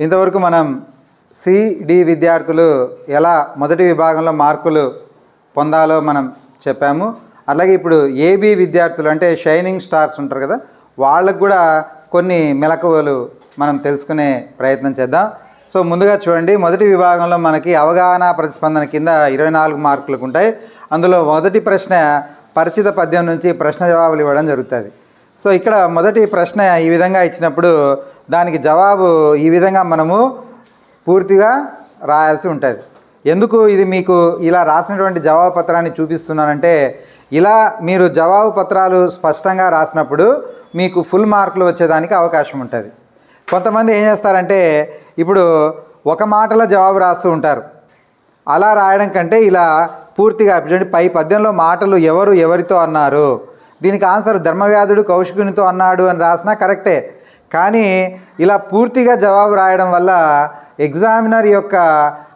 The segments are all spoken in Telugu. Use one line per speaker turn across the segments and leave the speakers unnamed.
ఇంతవరకు మనం సిడి విద్యార్థులు ఎలా మొదటి విభాగంలో మార్కులు పొందాలో మనం చెప్పాము. అలాగే ఇప్పుడు ఏబి విద్యార్థులు అంటే షైనింగ్ స్టార్స్ ఉంటారు కదా వాళ్ళకు కూడా కొన్ని మెలకువలు మనం తెలుసుకునే ప్రయత్నం చేద్దాం. సో ముందుగా చూడండి మొదటి విభాగంలో మనకి అవగాహన ప్రతిస్పందన కింద ఇరవై నాలుగు మార్కులకు ఉంటాయి. అందులో మొదటి ప్రశ్న పరిచిత పద్యం నుంచి ప్రశ్న జవాబులు ఇవ్వడం జరుగుతుంది. సో ఇక్కడ మొదటి ప్రశ్న ఈ విధంగా ఇచ్చినప్పుడు దానికి జవాబు ఈ విధంగా మనము పూర్తిగా రాయాల్సి ఉంటుంది. ఎందుకు ఇది మీకు ఇలా రాసినటువంటి జవాబు పత్రాన్ని చూపిస్తున్నానంటే ఇలా మీరు జవాబు పత్రాలు స్పష్టంగా రాసినప్పుడు మీకు ఫుల్ మార్కులు వచ్చేదానికి అవకాశం ఉంటుంది. కొంతమంది ఏం చేస్తారంటే ఇప్పుడు ఒక మాటలో జవాబు రాస్తూ ఉంటారు. అలా రాయడం కంటే ఇలా పూర్తిగా చూడండి పై పద్యంలో మాటలు ఎవరు ఎవరితో అన్నారు? దీనికి ఆన్సర్ ధర్మవ్యాధుడు కౌశికునితో అన్నాడు అని రాసినా కరెక్టే. కానీ ఇలా పూర్తిగా జవాబు రాయడం వల్ల ఎగ్జామినర్ యొక్క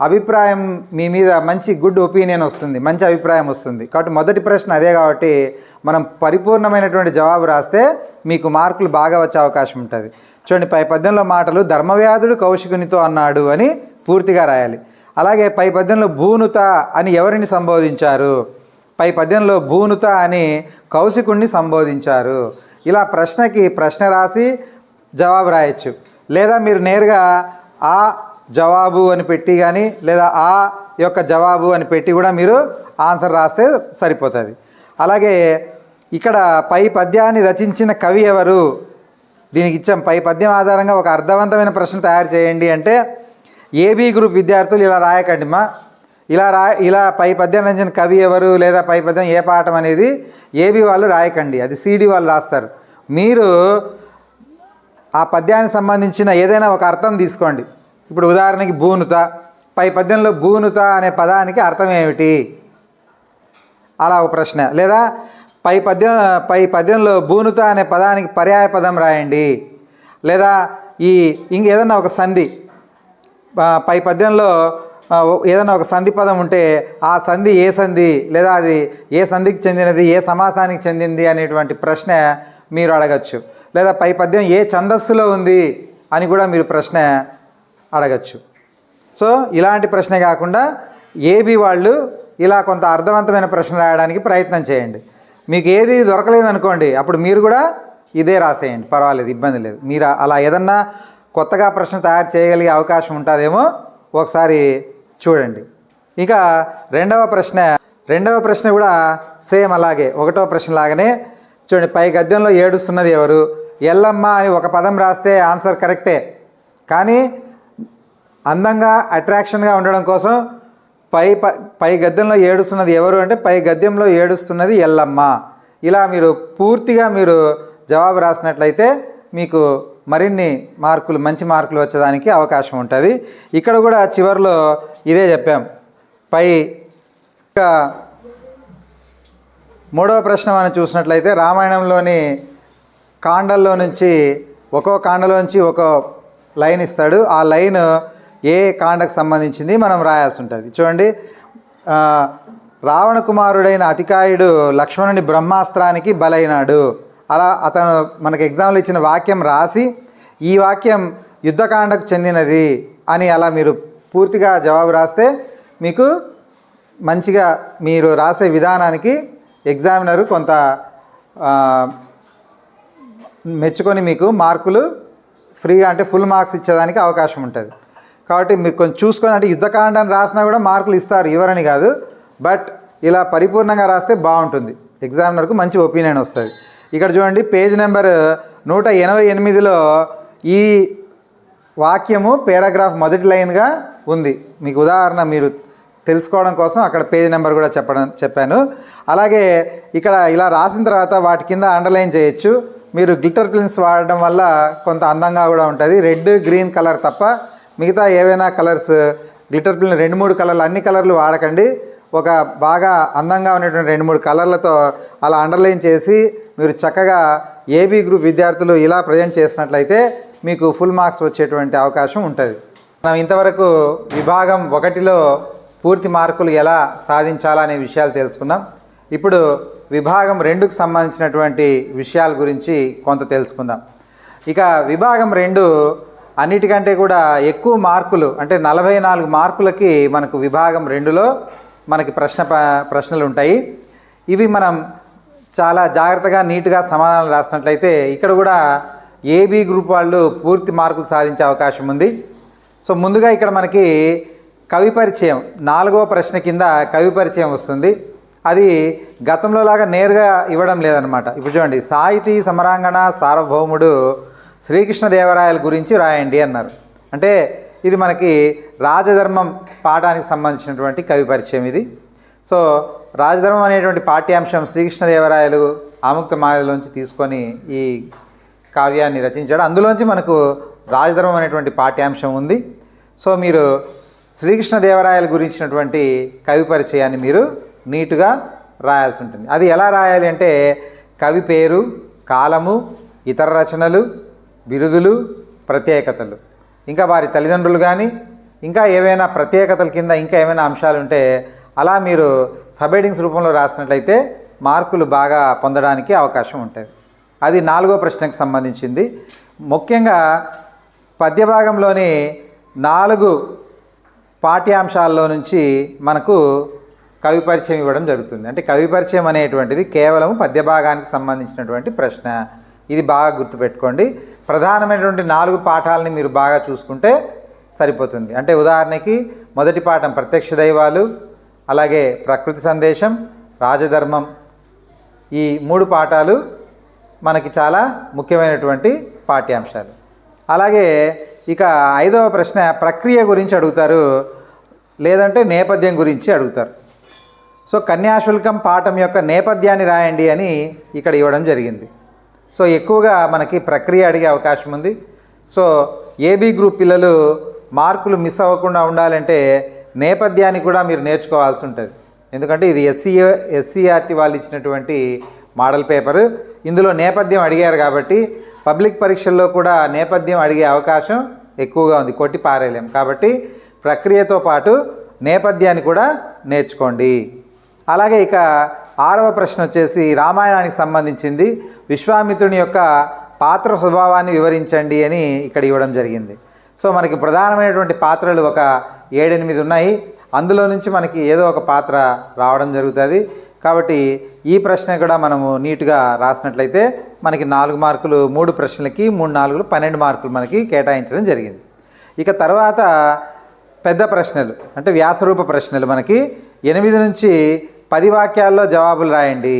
అభిప్రాయం మీ మీద మంచి గుడ్ ఒపీనియన్ వస్తుంది మంచి అభిప్రాయం వస్తుంది. కాబట్టి మొదటి ప్రశ్న అదే కాబట్టి మనం పరిపూర్ణమైనటువంటి జవాబు రాస్తే మీకు మార్కులు బాగా వచ్చే అవకాశం ఉంటుంది. చూడండి పై పద్యంలో మాటలు ధర్మవ్యాధుడు కౌశికునితో అన్నాడు అని పూర్తిగా రాయాలి. అలాగే పై పద్యంలో భూనుత అని ఎవరిని సంబోధించారు? పై పద్యంలో భూనుత అని కౌశికుణ్ణి సంబోధించారు. ఇలా ప్రశ్నకి ప్రశ్న రాసి జవాబు రాయొచ్చు. లేదా మీరు నేరుగా ఆ జవాబు అని పెట్టి కానీ లేదా ఆ యొక్క జవాబు అని పెట్టి కూడా మీరు ఆన్సర్ రాస్తే సరిపోతుంది. అలాగే ఇక్కడ పై పద్యాన్ని రచించిన కవి ఎవరు? దీనికి ఇచ్చాం. పై పద్యం ఆధారంగా ఒక అర్థవంతమైన ప్రశ్న తయారు చేయండి అంటే ఏబీ గ్రూప్ విద్యార్థులు ఇలా రాయకండి మా ఇలా రా ఇలా పై పద్యం రచించిన కవి ఎవరు? లేదా పై పద్యం ఏ పాఠం అనేది ఏబీ వాళ్ళు రాయకండి. అది సిడి వాళ్ళు రాస్తారు. మీరు ఆ పద్యానికి సంబంధించిన ఏదైనా ఒక అర్థం తీసుకోండి. ఇప్పుడు ఉదాహరణకి భూనుత పై పద్యంలో భూనుత అనే పదానికి అర్థం ఏమిటి? అలా ఒక ప్రశ్న. లేదా పై పద్యం పై పద్యంలో భూనుత అనే పదానికి పర్యాయ పదం రాయండి. లేదా ఈ ఇంక ఏదన్నా ఒక సంధి పై పద్యంలో ఏదైనా ఒక సంధి పదం ఉంటే ఆ సంధి ఏ సంధి లేదా అది ఏ సంధికి చెందినది ఏ సమాసానికి చెందింది అనేటువంటి ప్రశ్న మీరు అడగచ్చు. లేదా పై పద్యం ఏ ఛందస్సులో ఉంది అని కూడా మీరు ప్రశ్న అడగచ్చు. సో ఇలాంటి ప్రశ్న కాకుండా ఏబీ వాళ్ళు ఇలా కొంత అర్థవంతమైన ప్రశ్న రాయడానికి ప్రయత్నం చేయండి. మీకు ఏది దొరకలేదు అనుకోండి అప్పుడు మీరు కూడా ఇదే రాసేయండి. పర్వాలేదు ఇబ్బంది లేదు. మీరు అలా ఏదన్నా కొత్తగా ప్రశ్న తయారు చేయగలిగే అవకాశం ఉంటుందేమో ఒకసారి చూడండి. ఇక రెండవ ప్రశ్న రెండవ ప్రశ్న కూడా సేమ్ అలాగే ఒకటో ప్రశ్న లాగానే చూడండి పై గద్యంలో ఏడుస్తున్నది ఎవరు? ఎల్లమ్మ అని ఒక పదం రాస్తే ఆన్సర్ కరెక్టే. కానీ అందంగా అట్రాక్షన్గా ఉండడం కోసం పై పై గద్యంలో ఏడుస్తున్నది ఎవరు అంటే పై గద్యంలో ఏడుస్తున్నది ఎల్లమ్మ. ఇలా మీరు పూర్తిగా మీరు జవాబు రాసినట్లయితే మీకు మరిన్ని మార్కులు మంచి మార్కులు వచ్చేదానికి అవకాశం ఉంటుంది. ఇక్కడ కూడా చివరిలో ఇదే చెప్పాం. పై ఇంకా మూడవ ప్రశ్న మనం చూసినట్లయితే రామాయణంలోని కాండల్లో నుంచి ఒక్కో కాండలో నుంచి ఒక లైన్ ఇస్తాడు. ఆ లైన్ ఏ కాండకు సంబంధించింది మనం రాయాల్సి ఉంటుంది. చూడండి. రావణ కుమారుడైన అతికాయుడు లక్ష్మణుని బ్రహ్మాస్త్రానికి బలైనాడు. అలా అతను మనకు ఎగ్జామ్లో ఇచ్చిన వాక్యం రాసి ఈ వాక్యం యుద్ధకాండకు చెందినది అని అలా మీరు పూర్తిగా జవాబు రాస్తే మీకు మంచిగా మీరు రాసే విధానానికి ఎగ్జామినరు కొంత మెచ్చుకొని మీకు మార్కులు ఫ్రీగా అంటే ఫుల్ మార్క్స్ ఇచ్చేదానికి అవకాశం ఉంటుంది. కాబట్టి మీరు కొంచెం చూసుకొని అంటే యుద్ధకాండాన్ని రాసినా కూడా మార్కులు ఇస్తారు ఇవ్వరని కాదు. బట్ ఇలా పరిపూర్ణంగా రాస్తే బాగుంటుంది. ఎగ్జామినర్కు మంచి ఒపీనియన్ వస్తుంది. ఇక్కడ చూడండి పేజ్ నెంబర్ నూట ఎనభై ఎనిమిదిలో ఈ వాక్యము పారాగ్రాఫ్ మొదటి లైన్గా ఉంది. మీకు ఉదాహరణ మీరు తెలుసుకోవడం కోసం అక్కడ పేజ్ నెంబర్ కూడా చెప్పడం చెప్పాను. అలాగే ఇక్కడ ఇలా రాసిన తర్వాత వాటి కింద అండర్లైన్ చేయొచ్చు. మీరు గ్లిటర్ పెన్స్ వాడడం వల్ల కొంత అందంగా కూడా ఉంటుంది. రెడ్ గ్రీన్ కలర్ తప్ప మిగతా ఏవైనా కలర్స్ గ్లిటర్ పెన్ రెండు మూడు కలర్లు అన్ని కలర్లు వాడకండి. ఒక బాగా అందంగా ఉన్నటువంటి రెండు మూడు కలర్లతో అలా అండర్లైన్ చేసి మీరు చక్కగా ఏబీ గ్రూప్ విద్యార్థులు ఇలా ప్రజెంట్ చేసినట్లయితే మీకు ఫుల్ మార్క్స్ వచ్చేటువంటి అవకాశం ఉంటుంది. మనం ఇంతవరకు విభాగం ఒకటిలో పూర్తి మార్కులు ఎలా సాధించాలనే విషయాలు తెలుసుకున్నాం ఇప్పుడు విభాగం రెండుకు సంబంధించినటువంటి విషయాల గురించి కొంత తెలుసుకుందాం. ఇక విభాగం రెండు అన్నిటికంటే కూడా ఎక్కువ మార్కులు అంటే నలభై నాలుగు మార్కులకి మనకు విభాగం రెండులో మనకి ప్రశ్న ప్రశ్నలు ఉంటాయి. ఇవి మనం చాలా జాగ్రత్తగా నీట్గా సమాధానాలు రాసినట్లయితే ఇక్కడ కూడా ఏబీ గ్రూప్ వాళ్ళు పూర్తి మార్కులు సాధించే అవకాశం ఉంది. సో ముందుగా ఇక్కడ మనకి కవి పరిచయం. నాలుగవ ప్రశ్న కింద కవి పరిచయం వస్తుంది. అది గతంలో లాగా నేరుగా ఇవ్వడం లేదనమాట ఇప్పుడు చూడండి సాహితీ సమరాంగణ సార్వభౌముడు శ్రీకృష్ణదేవరాయల గురించి రాయండి అన్నారు. అంటే ఇది మనకి రాజధర్మం పాఠానికి సంబంధించినటువంటి కవి పరిచయం ఇది. సో రాజధర్మం అనేటువంటి పాఠ్యాంశం శ్రీకృష్ణదేవరాయలు ఆముక్త మాయలోంచి తీసుకొని ఈ కావ్యాన్ని రచించాడు. అందులోంచి మనకు రాజధర్మం అనేటువంటి పాఠ్యాంశం ఉంది. సో మీరు శ్రీకృష్ణదేవరాయల గురించినటువంటి కవి పరిచయాన్ని మీరు నీటుగా రాయాల్సి ఉంటుంది. అది ఎలా రాయాలి అంటే కవి పేరు కాలము ఇతర రచనలు బిరుదులు ప్రత్యేకతలు. ఇంకా వారి తల్లిదండ్రులు కానీ ఇంకా ఏవైనా ప్రత్యేకతల కింద ఇంకా ఏమైనా అంశాలు ఉంటే అలా మీరు సబ్ రూపంలో రాసినట్లయితే మార్కులు బాగా పొందడానికి అవకాశం ఉంటుంది. అది నాలుగో ప్రశ్నకు సంబంధించింది. ముఖ్యంగా పద్యభాగంలోని నాలుగు పాఠ్యాంశాల్లో నుంచి మనకు కవి పరిచయం ఇవ్వడం జరుగుతుంది. అంటే కవి పరిచయం అనేటువంటిది కేవలం పద్యభాగానికి సంబంధించినటువంటి ప్రశ్న. ఇది బాగా గుర్తుపెట్టుకోండి. ప్రధానమైనటువంటి నాలుగు పాఠాలని మీరు బాగా చూసుకుంటే సరిపోతుంది. అంటే ఉదాహరణకి మొదటి పాఠం ప్రత్యక్ష దైవాలు అలాగే ప్రకృతి సందేశం రాజధర్మం. ఈ మూడు పాఠాలు మనకి చాలా ముఖ్యమైనటువంటి పాఠ్యాంశాలు. అలాగే ఇక ఐదవ ప్రశ్న ప్రక్రియ గురించి అడుగుతారు. లేదంటే నేపథ్యం గురించి అడుగుతారు. సో కన్యాశుల్కం పాఠం యొక్క నేపథ్యాన్ని రాయండి అని ఇక్కడ ఇవ్వడం జరిగింది. సో ఎక్కువగా మనకి ప్రక్రియ అడిగే అవకాశం ఉంది. సో ఏబీ గ్రూప్ పిల్లలు మార్కులు మిస్ అవ్వకుండా ఉండాలంటే నేపథ్యాన్ని కూడా మీరు నేర్చుకోవాల్సి ఉంటుంది. ఎందుకంటే ఇది ఎస్సీ ఎస్సీఆర్టీ వాళ్ళు ఇచ్చినటువంటి మోడల్ పేపరు. ఇందులో నేపథ్యం అడిగారు కాబట్టి పబ్లిక్ పరీక్షల్లో కూడా నేపథ్యం అడిగే అవకాశం ఎక్కువగా ఉంది కొట్టి పారేయలేం. కాబట్టి ప్రక్రియతో పాటు నేపథ్యాన్ని కూడా నేర్చుకోండి. అలాగే ఇక ఆరవ ప్రశ్న వచ్చేసి రామాయణానికి సంబంధించింది. విశ్వామిత్రుని యొక్క పాత్ర స్వభావాన్ని వివరించండి అని ఇక్కడ ఇవ్వడం జరిగింది. సో మనకి ప్రధానమైనటువంటి పాత్రలు ఒక ఏడెనిమిది ఉన్నాయి. అందులో నుంచి మనకి ఏదో ఒక పాత్ర రావడం జరుగుతుంది. కాబట్టి ఈ ప్రశ్న కూడా మనము నీట్గా రాసినట్లయితే మనకి నాలుగు మార్కులు మూడు ప్రశ్నలకి మూడు నాలుగులు పన్నెండు మార్కులు మనకి కేటాయించడం జరిగింది. ఇక తర్వాత పెద్ద ప్రశ్నలు అంటే వ్యాసరూప ప్రశ్నలు మనకి ఎనిమిది నుంచి పది వాక్యాల్లో జవాబులు రాయండి.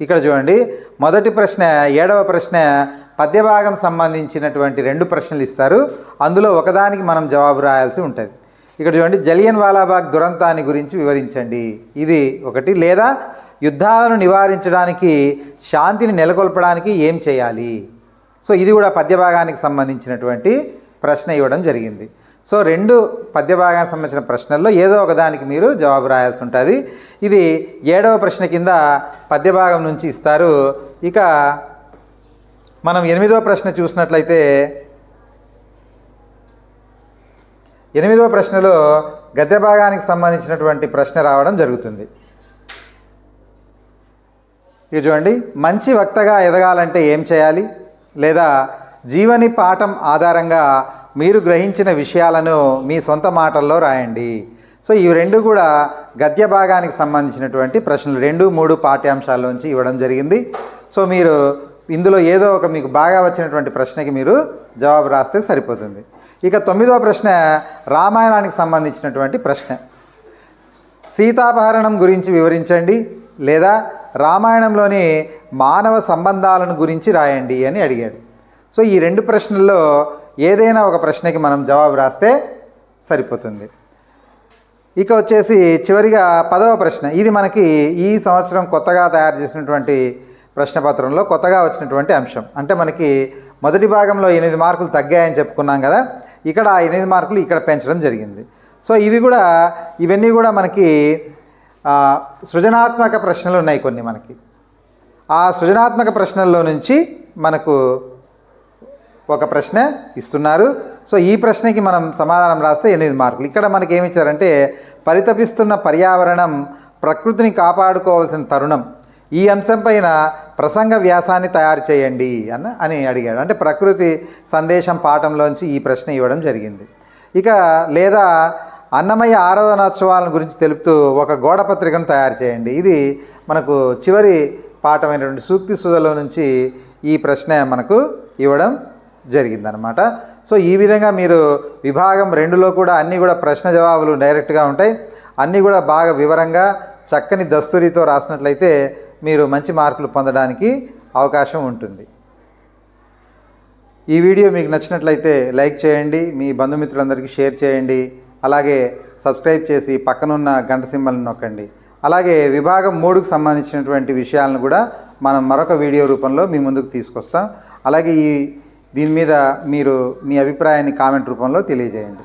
ఇక్కడ చూడండి మొదటి ప్రశ్న ఏడవ ప్రశ్న పద్యభాగం సంబంధించినటువంటి రెండు ప్రశ్నలు ఇస్తారు. అందులో ఒకదానికి మనం జవాబు రాయాల్సి ఉంటుంది. ఇక్కడ చూడండి జలియన్ వాలాబాగ్ దురంతాన్ని గురించి వివరించండి. ఇది ఒకటి. లేదా యుద్ధాలను నివారించడానికి శాంతిని నెలకొల్పడానికి ఏం చేయాలి? సో ఇది కూడా పద్యభాగానికి సంబంధించినటువంటి ప్రశ్న ఇవ్వడం జరిగింది. సో రెండు పద్యభాగానికి సంబంధించిన ప్రశ్నల్లో ఏదో ఒకదానికి మీరు జవాబు రాయాల్సి ఉంటుంది. ఇది ఏడవ ప్రశ్న కింద పద్యభాగం నుంచి ఇస్తారు. ఇక మనం ఎనిమిదవ ప్రశ్న చూసినట్లయితే ఎనిమిదవ ప్రశ్నలో గద్య భాగానికి సంబంధించినటువంటి ప్రశ్న రావడం జరుగుతుంది. ఇది చూడండి. మంచి వక్తగా ఎదగాలంటే ఏం చేయాలి? లేదా జీవని పాఠం ఆధారంగా మీరు గ్రహించిన విషయాలను మీ సొంత మాటల్లో రాయండి. సో ఈ రెండు కూడా గద్య భాగానికి సంబంధించినటువంటి ప్రశ్నలు. రెండు మూడు పాఠ్యాంశాల్లోంచి ఇవ్వడం జరిగింది. సో మీరు ఇందులో ఏదో ఒక మీకు బాగా వచ్చినటువంటి ప్రశ్నకి మీరు జవాబు రాస్తే సరిపోతుంది. ఇక తొమ్మిదవ ప్రశ్న రామాయణానికి సంబంధించినటువంటి ప్రశ్న. సీతాపహరణం గురించి వివరించండి లేదా రామాయణంలోని మానవ సంబంధాలను గురించి రాయండి అని అడిగాడు. సో ఈ రెండు ప్రశ్నల్లో ఏదైనా ఒక ప్రశ్నకి మనం జవాబు రాస్తే సరిపోతుంది. ఇక వచ్చేసి చివరిగా పదవ ప్రశ్న. ఇది మనకి ఈ సంవత్సరం కొత్తగా తయారు చేసినటువంటి ప్రశ్నపత్రంలో కొత్తగా వచ్చినటువంటి అంశం. అంటే మనకి మొదటి భాగంలో ఎనిమిది మార్కులు తగ్గాయని చెప్పుకున్నాం కదా. ఇక్కడ ఎనిమిది మార్కులు ఇక్కడ పెంచడం జరిగింది. సో ఇవి కూడా ఇవన్నీ కూడా మనకి సృజనాత్మక ప్రశ్నలు ఉన్నాయి కొన్ని మనకి. ఆ సృజనాత్మక ప్రశ్నల్లో నుంచి మనకు ఒక ప్రశ్న ఇస్తున్నారు. సో ఈ ప్రశ్నకి మనం సమాధానం రాస్తే ఎనిమిది మార్కులు. ఇక్కడ మనకి ఏమి ఇచ్చారంటే పరితపిస్తున్న పర్యావరణం ప్రకృతిని కాపాడుకోవాల్సిన తరుణం. ఈ అంశం పైన ప్రసంగ వ్యాసాన్ని తయారు చేయండి అన్న అని అడిగాడు. అంటే ప్రకృతి సందేశం పాఠంలోంచి ఈ ప్రశ్న ఇవ్వడం జరిగింది. ఇక లేదా అన్నమయ్య ఆరాధనోత్సవాల గురించి తెలుపుతూ ఒక గోడ పత్రికను తయారు చేయండి. ఇది మనకు చివరి పాఠమైనటువంటి సూక్తి సుధలో నుంచి ఈ ప్రశ్న మనకు ఇవ్వడం జరిగిందనమాట సో ఈ విధంగా మీరు విభాగం రెండులో కూడా అన్నీ కూడా ప్రశ్న జవాబులు డైరెక్ట్గా ఉంటాయి. అన్నీ కూడా బాగా వివరంగా చక్కని దస్తూరితో రాసినట్లయితే మీరు మంచి మార్కులు పొందడానికి అవకాశం ఉంటుంది. ఈ వీడియో మీకు నచ్చినట్లయితే లైక్ చేయండి మీ బంధుమిత్రులందరికీ షేర్ చేయండి అలాగే సబ్స్క్రైబ్ చేసి పక్కనున్న గంట సింబల్ని నొక్కండి. అలాగే విభాగం మూడుకు సంబంధించినటువంటి విషయాలను కూడా మనం మరొక వీడియో రూపంలో మీ ముందుకు తీసుకొస్తాం. అలాగే ఈ దీని మీద మీరు మీ అభిప్రాయాన్ని కామెంట్ రూపంలో తెలియజేయండి.